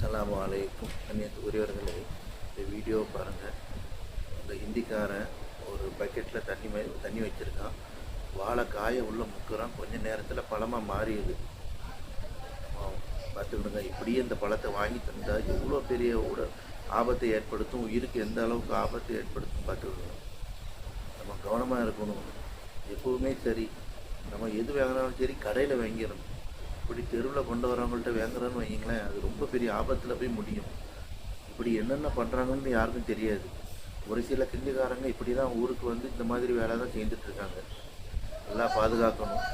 அஸ்ஸலாமு அலைக்கும் கன்னியாகுமரியவர்களே இந்த வீடியோ பாருங்கள் அந்த ஹிந்திக்காரன் ஒரு பக்கெட்டில் தண்ணி தண்ணி வச்சுருக்கான். வாழை காய உள்ள முக்குறான். கொஞ்ச நேரத்தில் பழமாக மாறியது பார்த்துக்கிடுங்க இப்படியே இந்த பழத்தை வாங்கி தந்தால் எவ்வளோ பெரிய உட ஆபத்தை ஏற்படுத்தும் உயிருக்கு எந்த அளவுக்கு ஆபத்தை ஏற்படுத்தும் பார்த்துக்கிடுங்க. நம்ம கவனமாக இருக்கணும். எப்போவுமே சரி. நம்ம எது வாங்கினாலும் சரி கடையில் வாங்கிடணும். இப்படி தெருவில் கொண்டு வரவங்கள்ட்ட வாங்குறோன்னு வைங்களேன் அது ரொம்ப பெரிய ஆபத்தில் போய் முடியும். இப்படி என்னென்ன பண்ணுறாங்கன்னு யாருக்கும் தெரியாது. ஒரு சில கிண்டிக்காரங்க இப்படி தான் ஊருக்கு வந்து இந்த மாதிரி வேலை தான் செஞ்சுட்டு இருக்காங்க. நல்லா பாதுகாக்கணும்.